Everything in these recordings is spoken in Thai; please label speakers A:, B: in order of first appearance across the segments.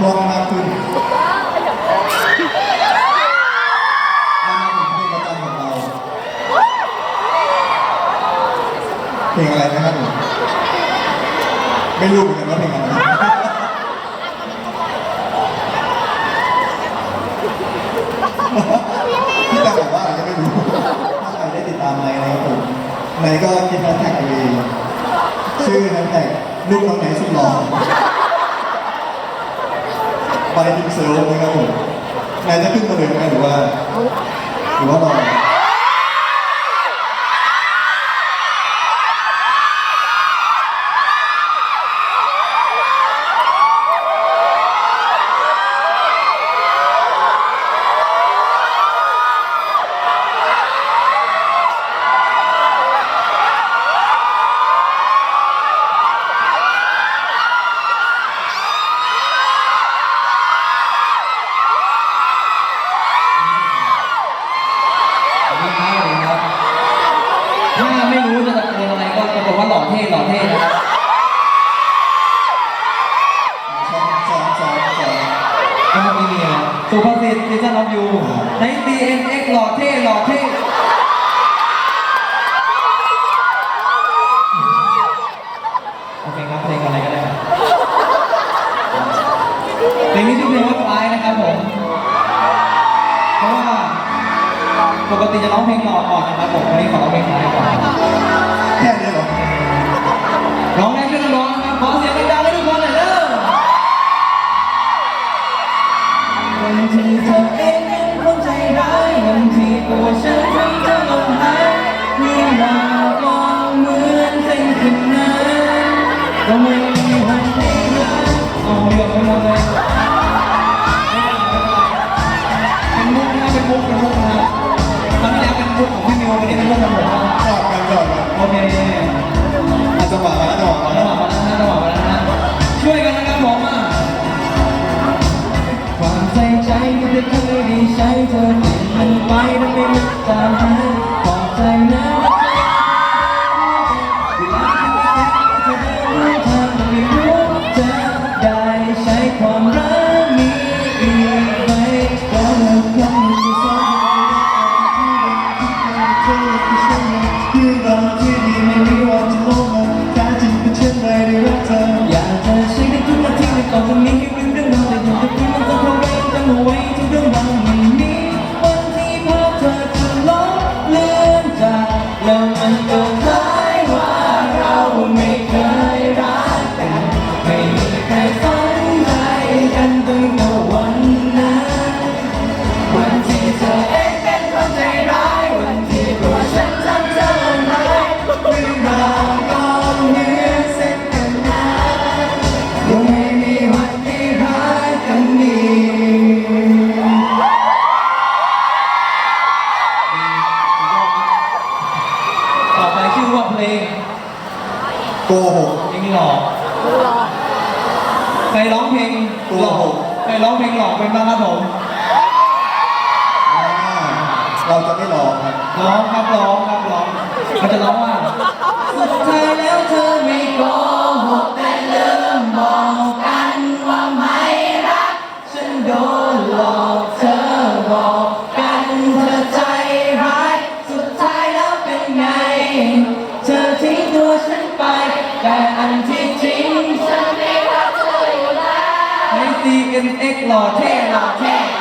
A: คล่องมากขึ้นแล้วมาถึงเพลงประจำของเราเพลงอะไรนะครับผมไม่รู้เหมือนกันว่าเพลงอะไรพี่แต่บอกว่าอาจจะไม่รู้ถ้าใครได้ติดตามไนท์นะครับผมไนท์ก็คิดแฮชแท็กเอาเองชื่อแฮชแท็กลูกน้องไนท์สุดหล่อ ไปทิ้งเซลนะครับผมนายจะขึ้นมาเลยไหมหรือว่า หรือว่ารอ
B: สวัสดีครับสวัสดีครับ ถ้าไม่รู้จะตะโกนอะไรก็ตะโกนว่าหล่อเท่หล่อเท่นะครับ
A: สองสองสองสอง
B: แล้วมันมีเมียสุภา ษิตดิฉันรับอยู่ใน DNX หล่อเท่หล่อเท่โอเคครับเพลงอะไรก็ได้ครับเพลงนี้ชื่อเพลงว่าคล้ายนะครับผม เพราะว่าปกติจะร้องเพลงหล่อก่อนนะครับผมวันนี้ขอร้องเพลงคล้ายก่อน
A: แค่นี้เหรอ
B: ร้องได้ ใครร้องเพ
A: ลงหล
B: อกใครร้องเพลง
A: ห
B: ลอกเป็นบ้างครับผม
A: อ่าเราจะไม่รอครับ
B: ร้องครับร้องครับร้องมันจะร้องว่าสุดท้ายแล้วเธอไม่โกหกแต่ลืมบอกกันว่าไม่รัก ฉันโดนหลอกเธอบอกกันเธอใจร้าย สุดท้ายแล้วเป็นไง เธอทิ้งตัวฉันไปแต่อันที่ MX หล่อเท่หล่อเท่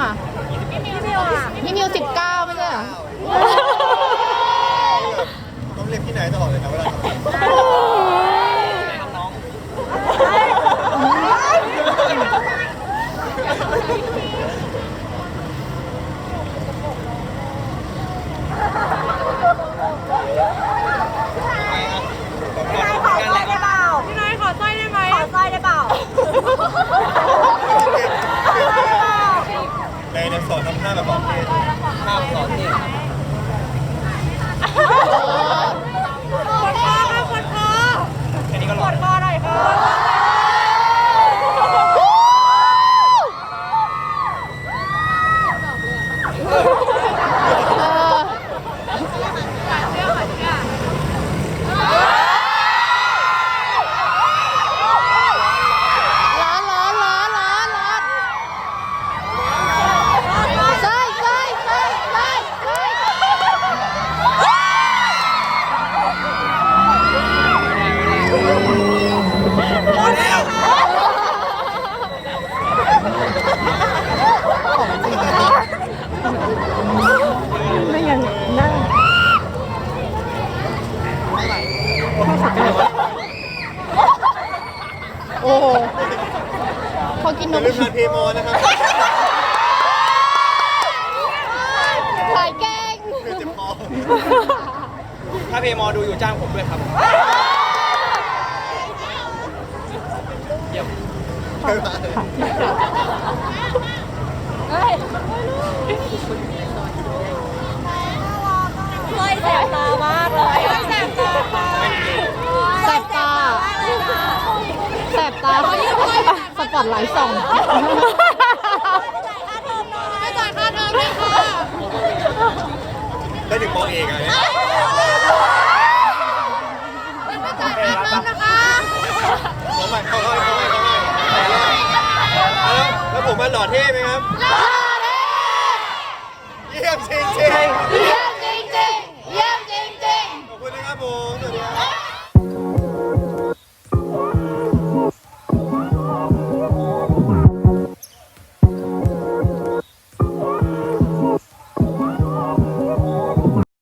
B: อะ
C: พี่มิวอะ พี่มิวสิบเก้าไม่ใช่เหรอ
A: ต้องเรียกพี่นายตลอดเลยนะเวลาทำ
D: พี่นายขอสร้อยได้เปล่าพี่นายขอสร้อยได้ไหมขอสร้อยได้เปล่า
A: ในในสอนทำท่าแบบบอกเทศ
B: ภาพสอนเนี่ย
D: กดคอค่ะกดคอ
B: แค่นี้ก็หล
D: ก
B: อด
D: ดคอหน่อยค่ะ
C: เออร้อนร้อนร้อนร้อนร้อนใช่ใช่ใช่ใช่ใช่ไม่ยังนั่งโอ้โห เขากินน
A: อย่ามลืมทานเพมอนะครับ
C: ขายแกง
A: เดี๋ยวเจ็บคอ
B: ถ้าเพมอดูอยู่จ้างผมด้วยครับเยี่ยม
D: เฮ้ยแสบตามากเลยแสบตาค่ะ
C: แสบตาแสบตา สปอตไลท์ส่อง
D: ไม่จ่ายค่าเทอมเลยค่ะ
A: ได้ถึงมอเอกอะเนี่ย
D: ไม่จ่ายค่าเทอมนะคะ
A: เขาใหม่เขาใหม่เขาใหม่เขาใหม่แล้วแล้วผมมาหล่อเท่ไหมครับเยี่ย